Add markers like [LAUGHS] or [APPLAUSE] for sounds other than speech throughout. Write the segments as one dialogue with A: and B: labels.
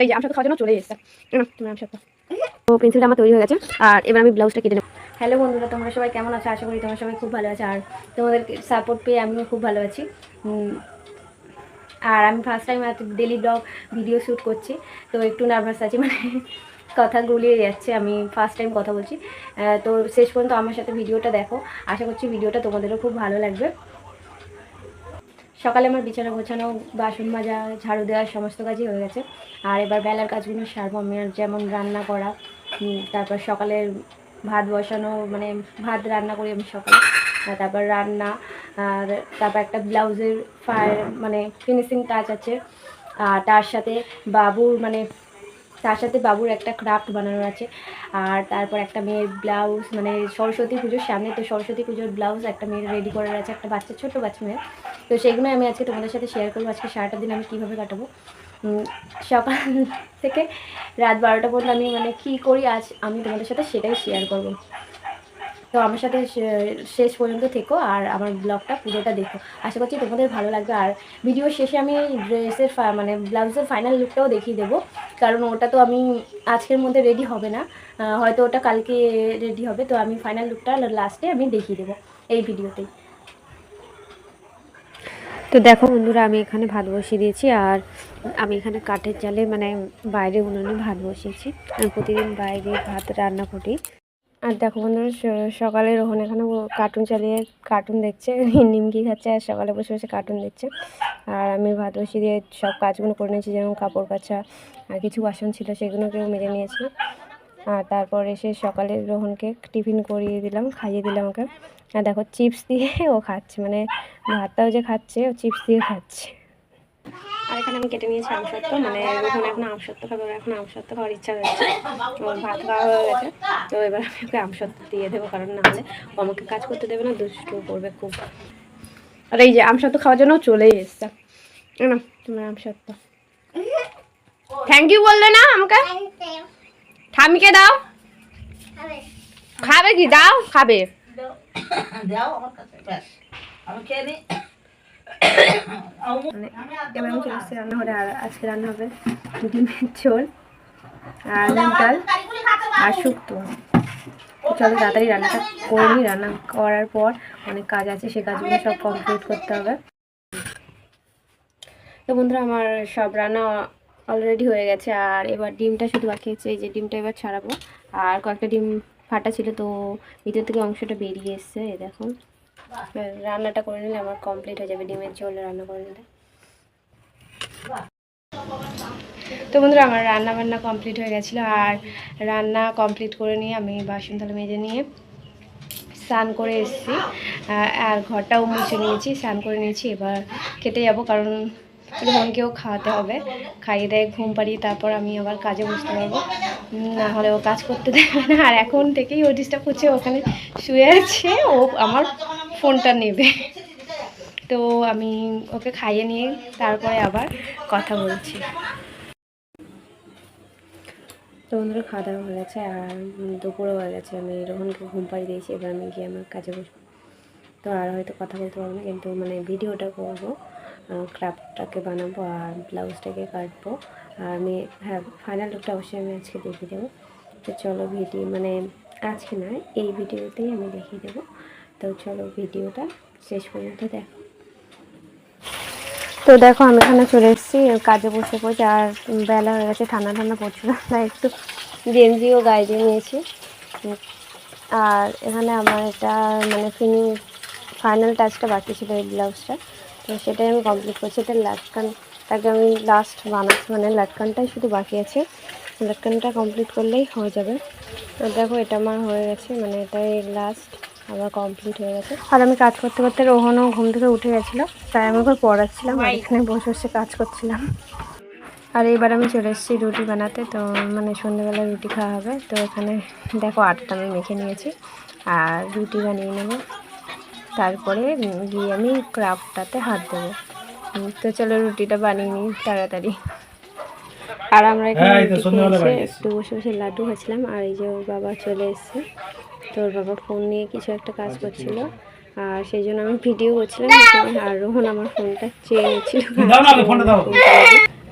A: এই যে আমসাথে খাওয়ার জন্য চলে এসেছে। তোমার আমসাথ তো পেন্সিলটা আমার তৈরি হয়ে গেছে। আর এবার আমি ব্লাউজটা কেটে নেব। হ্যালো বন্ধুরা, তোমরা সবাই কেমন আছো? আশা করি তোমরা সবাই খুব ভালো আছো। আর তোমাদের সাপোর্ট পেয়ে আমিও খুব ভালো আছি। আর আমি first time daily vlog video shoot করছি, তো একটু নার্ভাস আছি মানে কথা গুলিয়ে যাচ্ছে, আমি ফার্স্ট টাইম কথা বলছি। তো শেষ পর্যন্ত আমার সাথে ভিডিওটা দেখো। আশা করছি ভিডিওটা তোমাদেরও খুব ভালো লাগবে। সকালে আমার বিছানা গোছানো, বাসন মাজা, ঝাড়ু দেওয়া, সমস্ত কাজই হয়ে গেছে। আর এবার বেলার কাজগুলো সারবো, আমি যেমন রান্না করা তারপর সকালের ভাত বসানো মানে ভাত রান্না করি আমি সকালে। তারপর রান্না, আর তারপর একটা ব্লাউজের ফায়ার মানে ফিনিশিং টাচ আছে। আর তার সাথে বাবুর মানে তার সাথে বাবুর একটা ক্রাফট বানানো আছে। আর তারপর একটা মেয়ের ব্লাউজ মানে সরস্বতী পুজোর সামনে তো সরস্বতী পুজোর ব্লাউজ একটা মেয়ের রেডি করার আছে, একটা বাচ্চা, ছোট বাচ্চা মেয়ের। তো সেগুলো আমি আজকে তোমাদের সাথে শেয়ার করব। আজকে সারাটা দিন আমি কীভাবে কাটাবো? সকাল থেকে রাত বারোটা পর্যন্ত আমি মানে কী করি আজ আমি তোমাদের সাথে সেটাই শেয়ার করব। তো আমার সাথে শেষ পর্যন্ত থেকো আর আমার ব্লগটা পুরোটা দেখো। আশা করছি তোমাদের ভালো লাগবে। আর ভিডিও শেষে আমি ড্রেসের মানে ব্লাউজের ফাইনাল লুকটাও দেখিয়ে দেবো। কারণ ওটা তো আমি আজকের মধ্যে রেডি হবে না। হয়তো ওটা কালকে রেডি হবে। তো আমি ফাইনাল লুকটা লাস্টে আমি দেখিয়ে দেবো এই ভিডিওতেই তো দেখো বন্ধুরা, আমি এখানে ভাত বসিয়ে দিয়েছি। আর আমি এখানে কাঠের জালে মানে বাইরে উনুনে ভাত বসিয়েছি। আমি প্রতিদিন বাইরে ভাত রান্না করি। আর দেখো বন্ধুরা সকালে রোহন এখানে কার্টুন চালিয়ে কার্টুন দেখছে, [LAUGHS] নিমকি খাচ্ছে আর সকালে বসে বসে কার্টুন দেখছে। আর আমি ভাত বসিয়ে দিয়ে সব কাজগুলো করে নিয়েছি, যেমন কাপড় কাচা, আর কিছু বাসন ছিল সেগুলোকেও মেজে নিয়েছি। আর তারপর এসে সকালে রোহনকে টিফিন করিয়ে দিলাম, খাইয়ে দিলাম ওকে। আর দেখো চিপস দিয়ে ও খাচ্ছে মানে ভাতটাও যে খাচ্ছে, ও চিপস দিয়ে খাচ্ছে। আর এখানে আমি কেটে নিয়েছি আমসত্ত্ব মানে রোহন এখন আমসত্ত্ব খাবে ওর এখন আমসত্ত্ব খাওয়ার ইচ্ছা হচ্ছে। ওর ভাত খাওয়া হয়ে গেছে তো এবার আমি ওকে আমসত্ত্ব দিয়ে দেবো কারণ না হলে আমাকে কাজ করতে দেবে না দুষ্টু করবে খুব। আর এই যে আমসত্ত্ব খাওয়ার জন্য চলেই এসছে। নাও, তোমার আমসত্ত্ব। থ্যাংক ইউ বললে না আমাকে? ঠামিকে দাও। খাবে কি? দাও খাবে।
B: দাও। আমার কাছে আমি খেয়ে
A: মানে এবার আমি চলে আর আজকে রান্না হবে ডিমের ঝোল আর মুগ ডাল আর শুক্তো। চলো তাড়াতাড়ি রান্নাটা করে রান্না করার পর অনেক কাজ আছে, সে কাজগুলো সব কমপ্লিট করতে হবে। তো বন্ধুরা, আমার সব রান্না অলরেডি হয়ে গেছে। আর এবার ডিমটা শুধু বাকি আছে এই যে ডিমটা এবার ছাড়াবো। আর কয়েকটা ডিম ফাটা ছিল, তো ভিতর থেকে অংশটা বেরিয়ে এসছে, এই দেখো রান্নাটা করে নিলে আমার কমপ্লিট হয়ে যাবে, ডিমের ঝোল রান্না করে নিলে। তো বন্ধুরা, আমার রান্না বান্না কমপ্লিট হয়ে গেছিল, আর রান্না কমপ্লিট করে নিয়ে আমি বাসন থালা মেজে নিয়ে স্নান করে এসেছি। আর ঘরটাও মুছে নিয়েছি, স্নান করে নিয়েছি। এবার খেতে যাব, কারণ রোহনকেও খাওয়াতে হবে। খাইয়ে দেয় ঘুম পাড়িয়ে তারপর আমি আবার কাজে বসতে পারব। না হলে ও কাজ করতে দেবে না। আর এখন থেকেই ও ডিস্টার্ব করছে, ওখানে শুয়ে আছে। ও আমার ফোনটা নেবে। তো আমি ওকে খাইয়ে নিয়ে তারপরে আবার কথা বলছি। তো বন্ধুরা খাওয়া দাওয়া হয়ে গেছে আর দুপুরও হয়ে গেছে। আমি রোহনকে ঘুম পাড়িয়ে দিয়েছি, এবার আমি গিয়ে আমার কাজে বসবো। তো আর হয়তো কথা বলতে পারব না, কিন্তু মানে ভিডিওটা করব ক্রাফটটাকে বানাবো আর ব্লাউজটাকে কাটবো। আর আমি হ্যাঁ ফাইনাল লুকটা অবশ্যই আমি আজকে দেখিয়ে দেবো। তো চলো ভিডিও মানে আজকে নয় এই ভিডিওতেই আমি দেখিয়ে দেবো। তো চলো ভিডিওটা শেষ পর্যন্ত দেখো। তো দেখো আমি এখানে চলে এসেছি, কাজে বসে পড়ছি আর বেলা হয়ে গেছে, ঠান্ডা ঠান্ডা পড়ছিল তাই একটু গেঞ্জিও গায়ে দিয়ে নিয়েছি। আর এখানে আমার এটা মানে ফিনিং ফাইনাল টাচটা বাকি ছিল এই ব্লাউজটা তো সেটাই আমি কমপ্লিট করছি। এটা লাটকানটাকে আমি লাস্ট বানাচ্ছি মানে লাটকানটাই শুধু বাকি আছে। লাটকানটা কমপ্লিট করলেই হয়ে যাবে। দেখো এটা আমার হয়ে গেছে মানে এটাই লাস্ট আমার কমপ্লিট হয়ে গেছে। আর আমি কাজ করতে করতে রোহনও ঘুম থেকে উঠে গেছিল, তাই আমি ওকে পড়াচ্ছিলাম আর এখানে বসে বসে কাজ করছিলাম। আর এবার আমি চলে এসেছি রুটি বানাতে, তো মানে সন্ধ্যেবেলা রুটি খাওয়া হবে, তো এখানে দেখো আটটা আমি মেখে নিয়েছি, আর রুটি বানিয়ে নেব। তারপরে গিয়ে আমি ক্রাফটটাতে হাত দেবো। তো চলো রুটিটা বানিয়ে নিই তাড়াতাড়ি। আর আমরা এখানে
C: হ্যাঁ,
A: একটু বসে বসে লাড্ডু খাচ্ছিলাম আর এই যে ওর বাবা চলে এসেছে। তো ওর বাবা ফোন নিয়ে কিছু একটা কাজ করছিল। আর সেই জন্য আমি ভিডিও করছিলাম আর রোহন আমার ফোনটা চেয়ে নিচ্ছিল
C: দাও না, ফোনটা দাও।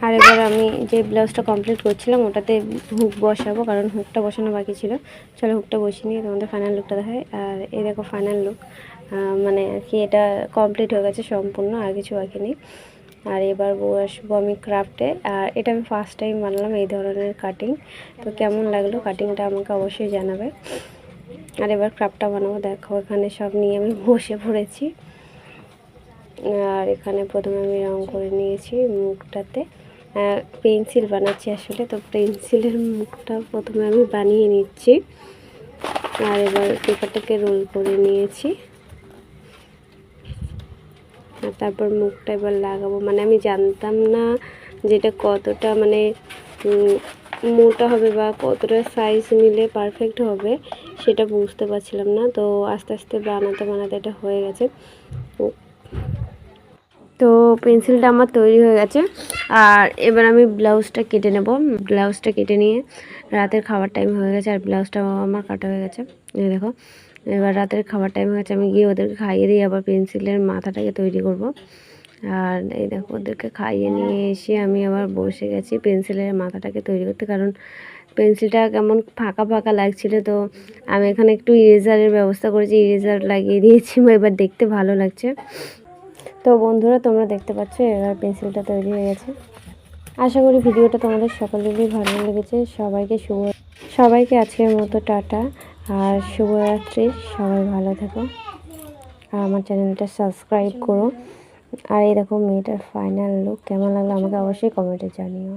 A: আর এবার আমি যে ব্লাউজটা কমপ্লিট করছিলাম ওটাতে হুক বসাবো কারণ হুকটা বসানো বাকি ছিল। চলো হুকটা বসিয়ে নিয়ে তোমাদের ফাইনাল লুকটা দেখায় আর এই দেখো ফাইনাল লুক মানে আর কি এটা কমপ্লিট হয়ে গেছে সম্পূর্ণ আর কিছু বাকি নেই। আর এবার বসবো আমি ক্রাফটে আর এটা আমি ফার্স্ট টাইম বানালাম এই ধরনের কাটিং তো কেমন লাগল কাটিংটা আমাকে অবশ্যই জানাবে। আর এবার ক্রাফটটা বানাবো, দেখো এখানে সব নিয়ে আমি বসে পড়েছি। আর এখানে প্রথমে আমি রং করে নিয়েছি মুখটাতে। পেন্সিল বানাচ্ছি আসলে, তো পেন্সিলের মুখটা প্রথমে আমি বানিয়ে নিচ্ছি। আর এবার পেপারটাকে রোল করে নিয়েছি। তারপর মুখটা এবার লাগাবো। মানে আমি জানতাম না যেটা কতটা মানে মোটা হবে বা কতটা সাইজ নিলে পারফেক্ট হবে, সেটা বুঝতে পারছিলাম না। তো আস্তে আস্তে বানাতে বানাতে এটা হয়ে গেছে। তো পেন্সিলটা আমার তৈরি হয়ে গেছে। আর এবার আমি ব্লাউজটা কেটে নেব। ব্লাউজটা কেটে নিয়ে রাতের খাবার টাইম হয়ে গেছে, আর ব্লাউজটাও আমার কাটা হয়ে গেছে। দেখো। এবার রাতের খাবার টাইম হয়ে গেছে আমি গিয়ে ওদেরকে খাইয়ে দিয়ে আবার পেন্সিলের মাথাটাকে তৈরি করব। আর এই দেখো, ওদেরকে খাইয়ে নিয়ে এসে আমি আবার বসে গেছি পেন্সিলের মাথাটাকে তৈরি করতে। কারণ পেন্সিলটা কেমন ফাঁকা ফাঁকা লাগছিল তো আমি এখানে একটু ইরেজারের ব্যবস্থা করেছি ইরেজার লাগিয়ে দিয়েছি এবার দেখতে ভালো লাগছে। তো বন্ধুরা, তোমরা দেখতে পাচ্ছ এবার পেন্সিলটা তৈরি হয়ে গেছে। আশা করি ভিডিওটা তোমাদের সকলেরই ভালো লেগেছে। সবাইকে শুভ সবাইকে আজকের মতো টাটা। আর শুভরাত্রি, সবাই ভালো থাকো। আর আমার চ্যানেলটা সাবস্ক্রাইব করো। আর এই দেখো মেয়েটার ফাইনাল লুক কেমন লাগল আমাকে অবশ্যই কমেন্টে জানিও।